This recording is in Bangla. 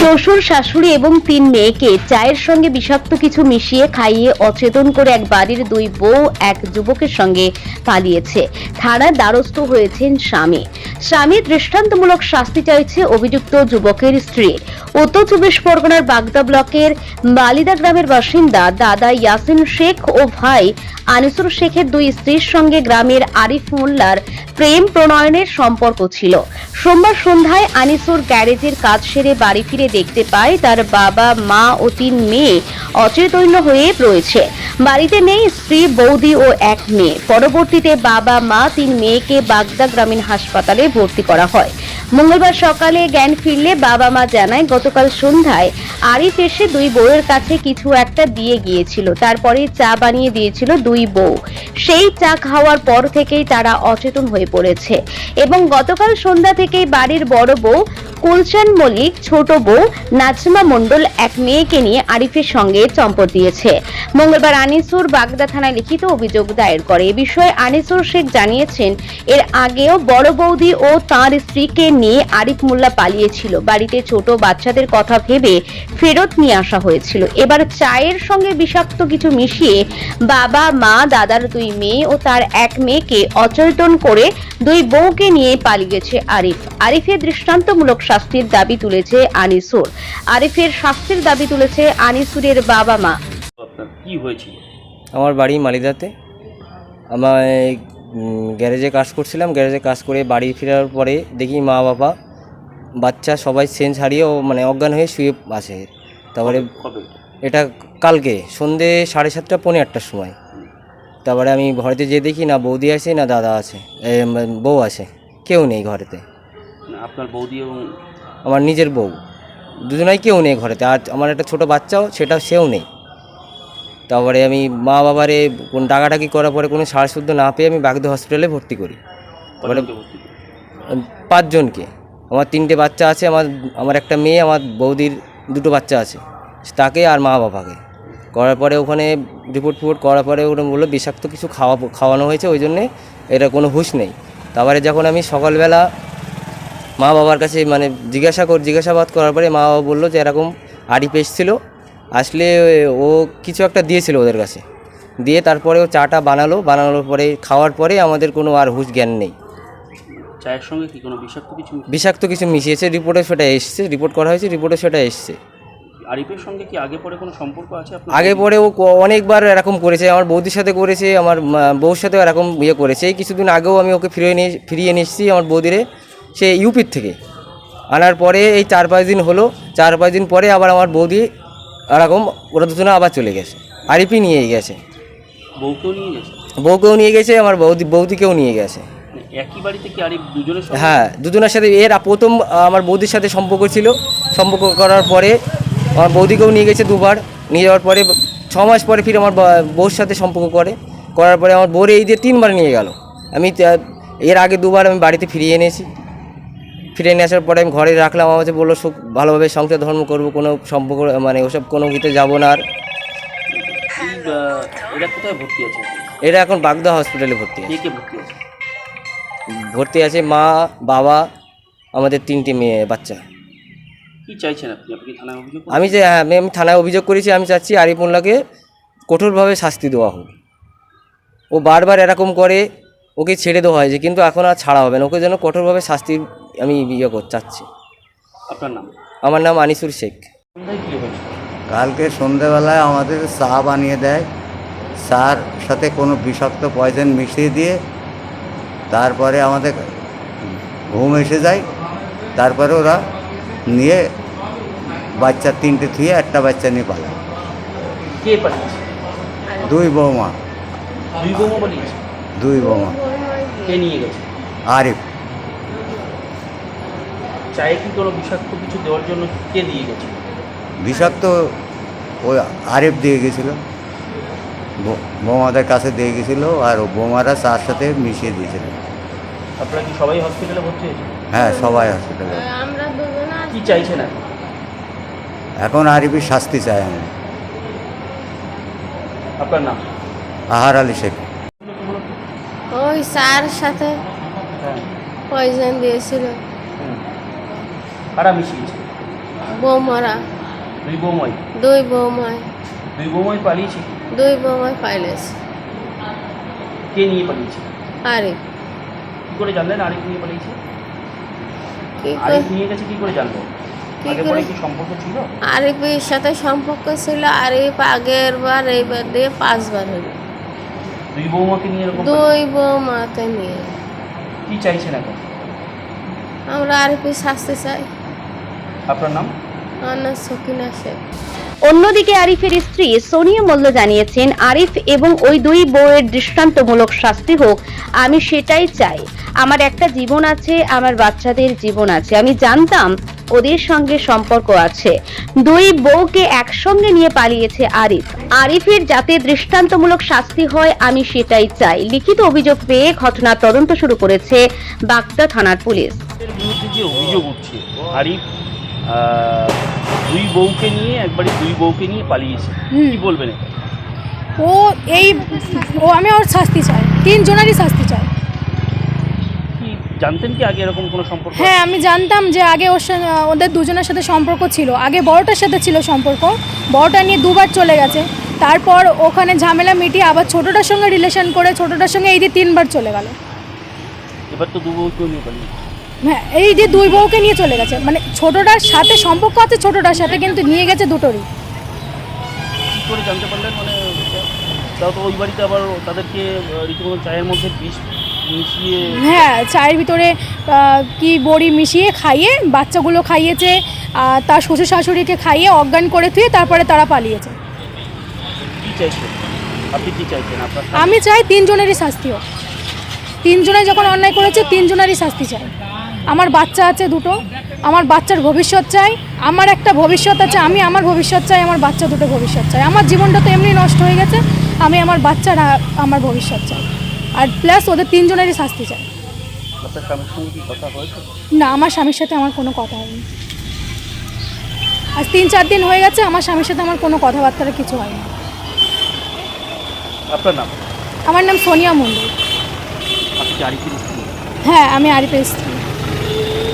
শ্বশুর, শাশুড়ি এবং তিন মেয়েকে চায়ের সঙ্গে বিষাক্ত কিছু মিশিয়ে খাইয়ে অচেতন করে এক বাড়ির দুই বউ এক যুবকের সঙ্গে পালিয়েছে। থানার দ্বারস্থ হয়েছেন স্বামী। স্বামী দৃষ্টান্তমূলক শাস্তি চাইছে অভিযুক্ত যুবকের স্ত্রী। উত্তর চব্বিশ পরগনার বাগদা ব্লকের বালিদা গ্রামের বাসিন্দা দাদা ইয়াসিন শেখ ও ভাই আনিসুর শেখের দুই স্ত্রীর সঙ্গে গ্রামের আরিফ মোল্লার প্রেম প্রণয়নের সম্পর্ক ছিল। সোমবার সন্ধ্যায় আনিসুর গ্যারেজের কাজ সেরে বাড়ি ফিরে দেখতে পায় তার বাবা, মা ও তিন মেয়ে অচৈতন্য হয়ে রয়েছে। বাড়িতে নেই স্ত্রী, বৌদি ও এক মেয়ে। পরবর্তীতে বাবা, মা তিন মেয়েকে বাগদা গ্রামীণ হাসপাতালে ভর্তি করা হয়। মঙ্গলবার সকালে জ্ঞান ফিরলে বাবা মা জানায়, গতকাল সন্ধ্যায় আরিফ এসে দুই বউয়ের কাছে কিছু একটা দিয়ে গিয়েছিল। তারপরে চা বানিয়ে দিয়েছিল দুই বউ। সেই চা খাওয়ার পর থেকেই তারা অচেতন হয়ে পড়েছে। এবং গতকাল সন্ধ্যা থেকেই বাড়ির বড় বউ কুলচান মল্লিক, ছোট বউ, নাজমা মণ্ডল এক মেয়েকে নিয়ে আরিফের সঙ্গে চম্পট দিয়েছে। মঙ্গলবার আনিসুর বাগদা থানায় লিখিত অভিযোগ দায়ের করে। এ বিষয়ে আনিসুর শেখ জানিয়েছেন, এর আগেও বড় বৌদি ও তার স্ত্রীকে নিয়ে আরিফ মোল্লা পালিয়েছিল। বাড়িতে ছোট বাচ্চাদের কথা ভেবে ফেরত নিয়ে আসা হয়েছিল। এবার চায়ের সঙ্গে বিষাক্ত কিছু মিশিয়ে বাবা, মা, দাদার দুই মেয়ে ও তার এক মেয়েকে অচেতন করে দুই বউকে নিয়ে পালিয়েছে আরিফ। আরিফের দৃষ্টান্তমূলক শাস্তির দাবি তুলেছে আনিসুর। আরিফের শাস্তির দাবি তুলেছে আনিসুরের বাবা মা। আপনার কি হয়েছিল? আমার বাড়ি মালিদাতে। আমার গ্যারেজে কাজ করছিলাম। গ্যারেজে কাজ করে বাড়ি ফেরার পরে দেখি মা বাবা বাচ্চা সবাই সেন্স হারিয়ে ও মানে অজ্ঞান হয়ে শুয়ে আসে তারপরে এটা কালকে সন্ধে সাড়ে সাতটা পৌনে আটটার সময়। তারপরে আমি ঘরেতে যেয়ে দেখি না বৌদি আছে না দাদা আছে বউ আছে কেউ নেই ঘরেতে। আপনার বৌদি এবং আমার নিজের বউ। দুজনাই কেউ নেই ঘরেতে। আর আমার একটা ছোট বাচ্চাও সেটা সেও নেই। তারপরে আমি মা বাবারে কোন ডাকাডাকি করার পরে কোনো সার শুদ্ধ না পেয়ে আমি বাগদা হসপিটালে ভর্তি করি। তারপরে পাঁচজনকে। আমার তিনটে বাচ্চা আছে আমার আমার একটা মেয়ে আমার বৌদির দুটো বাচ্চা আছে। তাকে আর মা বাবাকে। করার পরে ওখানে রিপোর্ট ফিপোর্ট করার পরে ওরা বলল বিষাক্ত কিছু খাওয়া খাওয়ানো হয়েছে ওই জন্যে এটা কোনো হুঁশ নেই। তারপরে যখন আমি সকালবেলা মা বাবার কাছে মানে জিজ্ঞাসা কর জিজ্ঞাসাবাদ করার পরে মা বাবা বলল যে এরকম আড়ি পেয়েছিল আসলে ও কিছু একটা দিয়েছিল ওদের কাছে। দিয়ে তারপরে ও চাটা বানালো। বানানোর পরে খাওয়ার পরে আমাদের কোনো আর হুশ জ্ঞান নেই। চায়ের সঙ্গে কি কোনো বিষাক্ত কিছু বিষাক্ত কিছু মিশিয়েছে। রিপোর্টে সেটা এসছে। রিপোর্ট করা হয়েছে রিপোর্টে সেটা এসছে। আরিফের সঙ্গে কি আগে পরে কোনো সম্পর্ক আছে আপনার? আগে পরে ও অনেকবার এরকম করেছে। আমার বৌদির সাথে করেছে আমার বউর সাথেও এরকম ইয়ে করেছে। এই কিছুদিন আগেও আমি ওকে ফিরিয়ে নিয়ে ফিরিয়ে নিয়ে এসেছি আমার বৌদিরে। সে ইউপির থেকে। আনার পরে এই চার পাঁচ দিন হলো চার পাঁচ দিন পরে আবার আমার বৌদি এরকম ওরা দুজনে আবার চলে গেছে আরিপি নিয়ে গেছে। বউকেও নিয়ে গেছে? বউকেও নিয়ে গেছে আমার বৌদি বৌদিকেও নিয়ে গেছে। মানে একই বাড়িতে কি আরিফ দুজনের হ্যাঁ দুজনের সাথে এর প্রথম আমার বৌদির সাথে সম্পর্ক ছিল। সম্পর্ক করার পরে আমার বৌদিকেও নিয়ে গেছে দুবার। নিয়ে যাওয়ার পরে ছ মাস পরে ফিরে আমার বউর সাথে সম্পর্ক করে। করার পরে আমার বউরে এই দিয়ে তিনবার নিয়ে গেল। আমি এর আগে দুবার আমি বাড়িতে ফিরিয়ে এনেছি। ফিরে নিয়ে আসার পরে আমি ঘরে রাখলাম। আমার কাছে বলল সুখ ভালোভাবে সংসার ধর্ম করব কোনো সম্পর্ক মানে ওসব কোনো ভিতরে যাব না আর। আহ, এরা কোথায় ভর্তি আছে? এরা এখন বাগদা হসপিটালে ভর্তি আছে। কে ভর্তি আছে? ভর্তি আছে মা বাবা আমাদের তিনটে মেয়ে বাচ্চা। কি চাইছেন আপনি? আপনি থানায় অভিযোগ করবেন? আমি যে হ্যাঁ, আমি আমি থানায় অভিযোগ করেছি আমি চাচ্ছি আরিফুল্লাহকে কঠোরভাবে শাস্তি দেওয়া হোক। ও বারবার এরকম করে ওকে ছেড়ে দেওয়া হয়েছে কিন্তু এখন আর ছাড়া হবে না। ওকে যেন কঠোরভাবে শাস্তি আমি ইয়ে করতে চাচ্ছি। আপনার নাম? আমার নাম আনিসুর শেখ। কালকে সন্ধেবেলায় আমাদের চা বানিয়ে দেয়। চার সাথে কোনো বিষাক্ত পয়জন মিশিয়ে দিয়ে তারপরে আমাদের ঘুম এসে যায়। তারপরে ওরা নিয়ে বাচ্চা তিনটে থুয়ে একটা বাচ্চা নিয়ে পালায়। কে দুই বৌমা। দুই বৌমা পাঠিয়েছে দুই বৌমা। কে নিয়ে গেছে? আরিফ। চায়ে কি কোনো বিষাক্ত কিছু দেওয়ার জন্য কে দিয়ে গেছে? বিষাক্ত ওই আরেফ দিয়ে গেছিল। বৌ- বৌমাদের কাছে দিয়ে গেছিল আর ও বৌমারা চার সাথে মিশিয়ে দিয়েছিল। আপনারা কি সবাই হসপিটালে ভর্তি হয়েছে হ্যাঁ সবাই হসপিটালে। কি চাইছেন আপনি এখন আরিফি শাস্তি চাই আমি আপনার নাম? আহার আলী শেখ। ওই স্যার সাথে হ্যাঁ। পয়জন দিয়েছিল। কারা মিশিয়েছে? বৌমারা। দুই বৌমাই? দুই বৌমায় দুই বৌমাই পালিয়েছে? দুই বৌমায় পাইলেছে কে নিয়ে পালিয়েছে? আরে কি করে জানলেন আরিফ নিয়ে পালিয়েছে? নিয়ে গেছে কি করে আরিফের সাথে সম্পর্ক ছিল আরিফ আগের বার এইবার দিয়ে পাঁচবার হলো। দুই বৌমাকে নিয়ে এরকম দুই বৌমাতে নিয়ে। কি চাইছেন এখন? আমরা আরিফের শাস্তি চাই। আপনার নাম? আমার নাম সকিনা শেখ। অন্যদিকে আরিফের স্ত্রী সোনিয়া মল্ল জানিয়েছেন আরিফ এবং ওই দুই বউয়ের দৃষ্টান্তমূলক শাস্তি হোক আমি সেটাই চাই। আমার একটা জীবন আছে আমার বাচ্চাদের জীবন আছে। আমি জানতাম ওদের সঙ্গে সম্পর্ক আছে। দুই বউকে একসঙ্গে নিয়ে পালিয়েছে আরিফ। আরিফের যাতে দৃষ্টান্তমূলক শাস্তি হয় আমি সেটাই চাই। লিখিত অভিযোগ পেয়ে ঘটনার তদন্ত শুরু করেছে বাগদা থানার পুলিশ। বিরুদ্ধে যে অভিযোগ উঠছে আরিফ দুই বউকে নিয়ে একবারে দুই বউকে নিয়ে পালিয়েছে। কি বলবেন ও এই ও আমি ওর শাস্তি চাই। তিনজনেরই শাস্তি চাই। কি জানতেন কি আগে এরকম কোনো সম্পর্ক? হ্যাঁ আমি জানতাম যে আগে ওর ওদের দুজনের সাথে সম্পর্ক ছিল। আগে বড়টার সাথে ছিল সম্পর্ক। বড়টা নিয়ে দুবার চলে গেছে। তারপর ওখানে ঝামেলা মিটিয়ে আবার ছোটোটার সঙ্গে রিলেশন করে ছোটোটার সঙ্গে এই দিয়ে তিনবার চলে গেল। এবার তো দু পালিয়েছে। হ্যাঁ এই যে দুই বউকে নিয়ে চলে গেছে মানে ছোটোটার সাথে সম্পর্ক আছে ছোটোটার সাথে কিন্তু নিয়ে গেছে দুটোরই। কি করে জানতে পারলেন? মানে তাও তো ওই বাড়িতে আবার তাদেরকে রীতিমতো চায়ের মধ্যে বিষ মিশিয়ে হ্যাঁ চায়ের ভিতরে কি বড়ি মিশিয়ে খাইয়ে বাচ্চাগুলো খাইয়েছে আর তার শ্বশুর শাশুড়িকে খাইয়ে অজ্ঞান করে থুয়ে তারপরে তারা পালিয়েছে। কি চাইছেন? আপনি কি চাইছেন? আপনার আমি চাই তিনজনেরই শাস্তি হোক। তিনজনে যখন অন্যায় করেছে তিনজনেরই শাস্তি চাই। আমার বাচ্চা আছে দুটো আমার বাচ্চার ভবিষ্যৎ চাই আমার একটা ভবিষ্যৎ আছে আমি আমার ভবিষ্যৎ চাই আমার বাচ্চা দুটো ভবিষ্যৎ চাই। আমার জীবনটা তো এমনি নষ্ট হয়ে গেছে আমি আমার বাচ্চার আমার ভবিষ্যৎ চাই। আর প্লাস ওদের তিনজনেরই শাস্তি চাই। না আমার স্বামীর সাথে আমার কোনো কথা হয়নি। আজ তিন চার দিন হয়ে গেছে আমার স্বামীর সাথে আমার কোনো কথাবার্তা কিছু হয়নি। আপনার নাম? আমার নাম সোনিয়া মন্ডল হ্যাঁ আমি আরিফের স্ত্রী।